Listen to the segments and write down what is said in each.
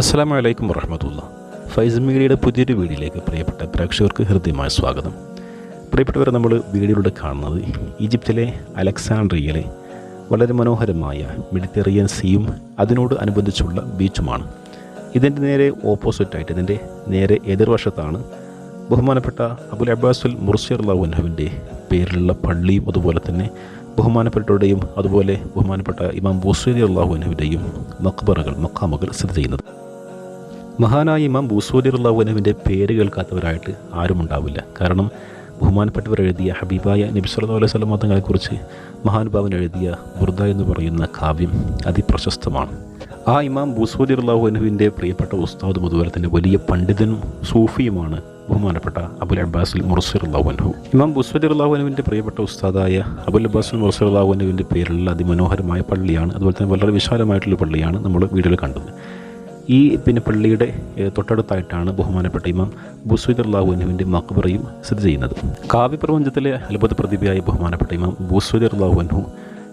അസ്സാം വലൈക്കും വറഹമത്തുള്ള. ഫൈസ് മീഡിയയുടെ പുതിയൊരു വീഡിയോയിലേക്ക് പ്രിയപ്പെട്ട പ്രേക്ഷകർക്ക് ഹൃദ്യമായ സ്വാഗതം. പ്രിയപ്പെട്ടവരെ നമ്മൾ വീഡിയോയിലൂടെ കാണുന്നത് ഈജിപ്തിലെ അലക്സാണ്ട്രിയയിലെ വളരെ മനോഹരമായ മെഡിറ്ററേനിയൻ സീയും അതിനോട് അനുബന്ധിച്ചുള്ള ബീച്ചുമാണ്. ഇതിന്റെ നേരെ ഓപ്പോസിറ്റായിട്ട് ഇതിന്റെ നേരെ എതിർവശത്താണ് ബഹുമാനപ്പെട്ട അബുൽ അബ്ബാസുൽ മുർസിർ അള്ളാഹുനഹുവിന്റെ പേരിലുള്ള പള്ളിയും അതുപോലെ തന്നെ ബഹുമാനപ്പെട്ടവരുടെയും അതുപോലെ ബഹുമാനപ്പെട്ട ഇമാം ബൂസൈദി അള്ളാഹുനഹുവിന്റെയും മക്ബറകൾ മക്കാമുകൾ സ്ഥിതി ചെയ്യുന്നത്. മഹാനായ ഇമാം ബൂസൂദി അള്ളാഹുനഹുവിന്റെ പേര് കേൾക്കാത്തവരായിട്ട് ആരും ഉണ്ടാവില്ല. കാരണം ബഹുമാനപ്പെട്ടവർ എഴുതിയ ഹബീബായ നബി സല്ലല്ലാഹു അലൈഹി സ്വലം തങ്ങളെക്കുറിച്ച് മഹാനുഭാവൻ എഴുതിയ ബുർദ എന്ന് പറയുന്ന കാവ്യം അതിപ്രശസ്തമാണ്. ആ ഇമാം ബൂസൂദി അള്ളാഹുനഹുവിന്റെ പ്രിയപ്പെട്ട ഉസ്താദും അതുപോലെ തന്നെ വലിയ പണ്ഡിതനും സൂഫിയുമാണ് ബഹുമാനപ്പെട്ട അബുൽ അബ്ബാസുൽ മുർസിർ അള്ളാഹുനഹു ഇമാം ബുസ്വദി അള്ളാഹുനുവിന്റെ പ്രിയപ്പെട്ട ഉസ്താദായ അബുൽ അബ്ബാസുൽ മുർസിർ അള്ളാഹുനുവിന്റെ പേരിലുള്ള അതിമനോഹരമായ പള്ളിയാണ്. അതുപോലെ തന്നെ വളരെ വിശാലമായിട്ടുള്ള പള്ളിയാണ് നമ്മൾ വീഡിയോയിൽ കണ്ടത്. ഈ പിന്നെ പള്ളിയുടെ തൊട്ടടുത്തായിട്ടാണ് ബഹുമാനപ്പെട്ട ഇമാം ബുസ്വദി അള്ളാഹുനുവിന്റെ മക്ബറയും സ്ഥിതി ചെയ്യുന്നത്. കാവ്യപ്രപഞ്ചത്തിലെ അത്ഭുത പ്രതിഭയായ ബഹുമാനപ്പെട്ട ഇമാം ബുസ്വദി അള്ളാഹുനഹു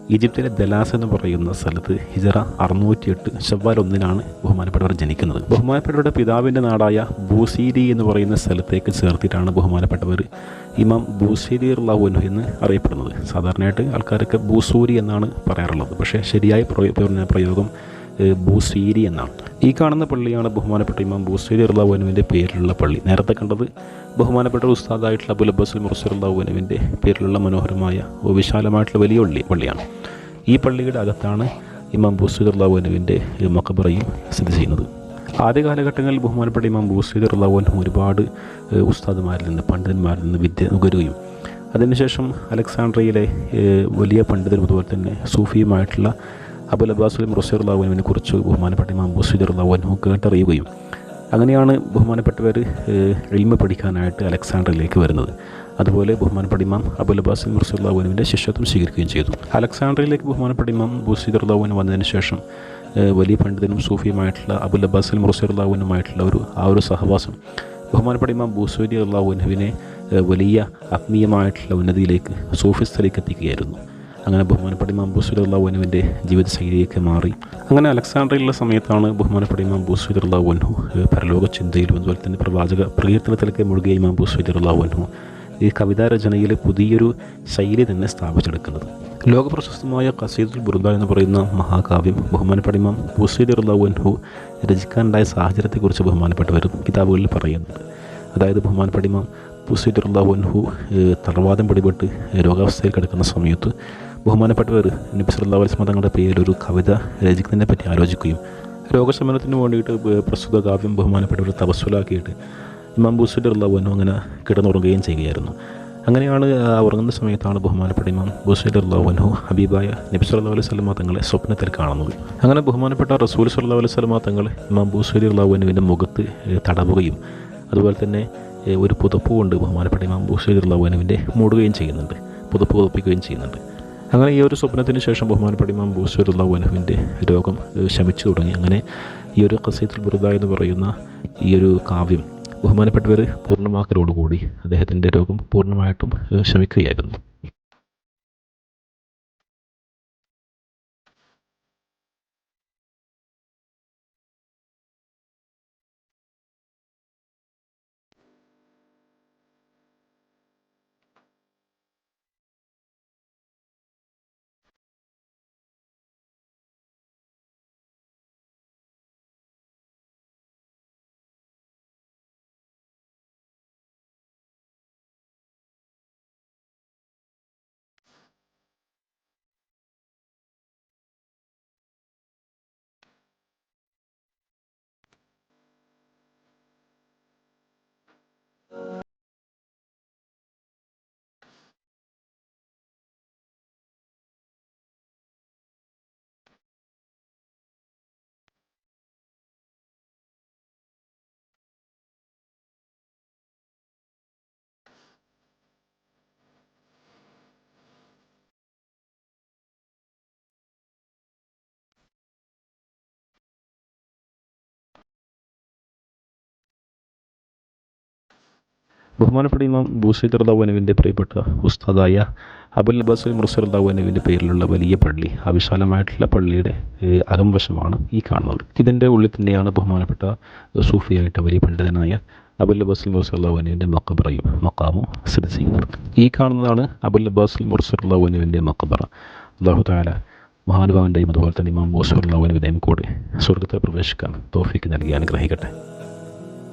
ഈജിപ്തിലെ ദലാസ് എന്ന് പറയുന്ന സ്ഥലത്ത് ഹിജറ അറുന്നൂറ്റിയെട്ട് ഷവ്വാൽ ഒന്നിനാണ് ബഹുമാനപ്പെട്ടവർ ജനിക്കുന്നത്. ബഹുമാനപ്പെട്ടവരുടെ പിതാവിന്റെ നാടായ ബൂസീരി എന്ന് പറയുന്ന സ്ഥലത്തേക്ക് ചേർത്തിട്ടാണ് ബഹുമാനപ്പെട്ടവർ ഇമാം ബൂസീരി അള്ളാഹുനു എന്ന് അറിയപ്പെടുന്നത്. സാധാരണയായിട്ട് ആൾക്കാരൊക്കെ ബൂസൂരി എന്നാണ് പറയാറുള്ളത്. പക്ഷേ ശരിയായ പ്രയോ- പ്രയോഗം ബൂസീരി എന്നാണ്. ഈ കാണുന്ന പള്ളിയാണ് ബഹുമാനപ്പെട്ട ഇമാം ബൂസീരി അള്ളാഹുനുവിന്റെ പേരിലുള്ള പള്ളി. നേരത്തെ കണ്ടത് ബഹുമാനപ്പെട്ട ഉസ്താദായിട്ടുള്ള അബുൽ അബ്ബസുൽ മുർസർ അള്ളാഹുനുവിന്റെ പേരിലുള്ള മനോഹരമായ വിശാലമായിട്ടുള്ള വലിയ പള്ളി പള്ളിയാണ്. ഈ പള്ളിയുടെ അകത്താണ് ഇമാം ബൂസീദ് അള്ളാഹുനുവിന്റെ മക്കബറയും സ്ഥിതി ചെയ്യുന്നത്. ആദ്യ കാലഘട്ടങ്ങളിൽ ബഹുമാനപ്പെട്ട ഇമാം ബൂസീദ് അള്ളാഹുനും ഒരുപാട് ഉസ്താദുമാരിൽ നിന്ന് പണ്ഡിതന്മാരിൽ നിന്ന് വിദ്യ നുകരുകയും അതിനുശേഷം അലക്സാണ്ട്രിയയിലെ വലിയ പണ്ഡിതരും അതുപോലെ തന്നെ സൂഫിയുമായിട്ടുള്ള അബുൽ അബ്ബാസുലിം മുർസീർ അള്ളാഹുവിനെ കുറിച്ച് ബഹുമാനപ്പെട്ട ഇമാം ബൂസീദ് അള്ളാഹുനു കേട്ടറിയുകയും അങ്ങനെയാണ് ബഹുമാനപ്പെട്ടവർ എൽമ പഠിക്കാനായിട്ട് അലക്സാണ്ടറിലേക്ക് വരുന്നത്. അതുപോലെ ബഹുമാനപ്പെട്ട ഇമാം അബുൽ അബ്ബാസ് മുർസുല്ലാഹുവിന്റെ ശിഷ്യത്വം സ്വീകരിക്കുകയും ചെയ്തു. അലക്സാണ്ടറിലേക്ക് ബഹുമാനപ്പെട്ട ഇമാം ബുസീദുല്ലാഹുവിന് വന്നതിന് ശേഷം വലിയ പണ്ഡിതനും സൂഫിയുമായിട്ടുള്ള അബുൽ അബ്ബാസ് മുർസുല്ലാഹുവിനുമായിട്ടുള്ള ഒരു ആ ഒരു സഹവാസം ബഹുമാനപ്പെട്ട ഇമാം ബൂസൂരി അള്ളാഹുനുവിനെ വലിയ ആത്മീയമായിട്ടുള്ള ഉന്നതിയിലേക്ക് സൂഫിസ്ഥലേക്ക് എത്തിക്കുകയായിരുന്നു. അങ്ങനെ ബഹുമാനപ്പെട്ട ഇമാം ബൂസുദ് അള്ളാഹുവിന്റെ ജീവിതശൈലിയൊക്കെ മാറി. അങ്ങനെ അലക്സാണ്ട്രയിലുള്ള സമയത്താണ് ബഹുമാനപ്പെട്ട ഇമാം ബൂസുദ് അള്ളാഹുനു പരലോക ചിന്തയിലും അതുപോലെ തന്നെ പ്രവാചക പ്രകീർത്തനത്തിലൊക്കെ മുഴുകിയ ഇമാം ബൂസുദ് അള്ളാഹുനു ഈ കവിതാ രചനയിൽ പുതിയൊരു ശൈലി തന്നെ സ്ഥാപിച്ചെടുക്കുന്നത്. ലോകപ്രശസ്തമായ കസീദുൽ ബുർദ എന്ന് പറയുന്ന മഹാകാവ്യം ബഹുമാനപ്പെട്ട ഇമാം അള്ളാഹുനു രചിക്കാനുണ്ടായ സാഹചര്യത്തെക്കുറിച്ച് ബഹുമാനപ്പെട്ടവരും കിതാബുകളിൽ പറയുന്നുണ്ട്. അതായത് ബഹുമാനപ്പെട്ട ഇമാം ബുസൈദുല്ലാഹുൻഹു തളവാദം പിടിപെട്ട് രോഗാവസ്ഥയിൽ കിടക്കുന്ന സമയത്ത് ബഹുമാനപ്പെട്ടവർ നബി സല്ലാ വസല്ലം തങ്ങളുടെ പേരിൽ ഒരു കവിത രചിക്കുന്നതിനെ പറ്റി ആലോചിക്കുകയും രോഗശമനത്തിന് വേണ്ടിയിട്ട് പ്രസ്തുത കാവ്യം ബഹുമാനപ്പെട്ടവർ തപസ്വലാക്കിയിട്ട് ഇമാം ബുസൈദുല്ലാഹുനു അങ്ങനെ കിടന്നുറങ്ങുകയും ചെയ്യുകയായിരുന്നു. അങ്ങനെയാണ് ഉറങ്ങുന്ന സമയത്താണ് ബഹുമാനപ്പെട്ട ഇമാം ബുസൈദുല്ലാഹുനു ഹബീബായ നബി സല്ലാ അലൈഹി വസല്ലം തങ്ങളെ സ്വപ്നത്തിൽ കാണുന്നത്. അങ്ങനെ ബഹുമാനപ്പെട്ട റസൂൽ സല്ലാ അലൈഹി സ്വലമ തങ്ങൾ ഇമാം ബുസൈദുല്ലാഹുനുവിന്റെ മുഖത്ത് ഏഹ്, തടവുകയും അതുപോലെ തന്നെ ഒരു പുതപ്പ് കൊണ്ട് ബഹുമാനപ്പെട്ട ഇമാം ബൂസൈദുള്ളവനുവിന്റെ മൂടുകയും ചെയ്യുന്നുണ്ട് പുതപ്പ് പുതപ്പിക്കുകയും ചെയ്യുന്നുണ്ട്. അങ്ങനെ ഈ ഒരു സ്വപ്നത്തിന് ശേഷം ബഹുമാനപ്പെട്ട ഇമാം ബൂസൈദുള്ളവനുവിന്റെ രോഗം ഏഹ്, ശമിച്ചു തുടങ്ങി. അങ്ങനെ ഈ ഒരു ഖസീത്തുൽ ബുറുദ എന്ന് പറയുന്ന ഈ ഒരു കാവ്യം ബഹുമാനപ്പെട്ടവർ പൂർണമാക്കലോടുകൂടി അദ്ദേഹത്തിന്റെ രോഗം പൂർണമായിട്ടും ശമിക്കുകയായിരുന്നു. ബഹുമാനപ്പെട്ട ഇമാം ബൂസൈദ് റദാവനുവിന്റെ പ്രിയപ്പെട്ട ഉസ്താദായ അബുൽ അബ്ബാസ് മുർസൽ റദാവനുവിന്റെ പേരിലുള്ള വലിയ പള്ളി ആ വിശാലമായിട്ടുള്ള പള്ളിയുടെ അകംവശമാണ് ഈ കാണുന്നത്. ഇതിന്റെ ഉള്ളിൽ തന്നെയാണ് ബഹുമാനപ്പെട്ട സൂഫിയായിട്ട് വലിയ പണ്ഡിതനായ അബുൽ അബ്ബാസ് മുർസർ റദാവനുവിന്റെ മക്കബറയും മക്കാമും സ്ഥിതി ചെയ്യുന്നത്. ഈ കാണുന്നതാണ് അബുൽ അബ്ബാസ് മുർസൽ റദാവനുവിന്റെ മക്കബറ അള്ളാഹു താല മഹാനുഭാവന്റെയും അതുപോലെ തന്നെ ഇമാം ബോസുർ റദാവനുവിന്റെയും കൂടെ സ്വർഗത്തെ പ്രവേശിക്കാൻ തോഫിക്ക് നൽകി അനുഗ്രഹിക്കട്ടെ.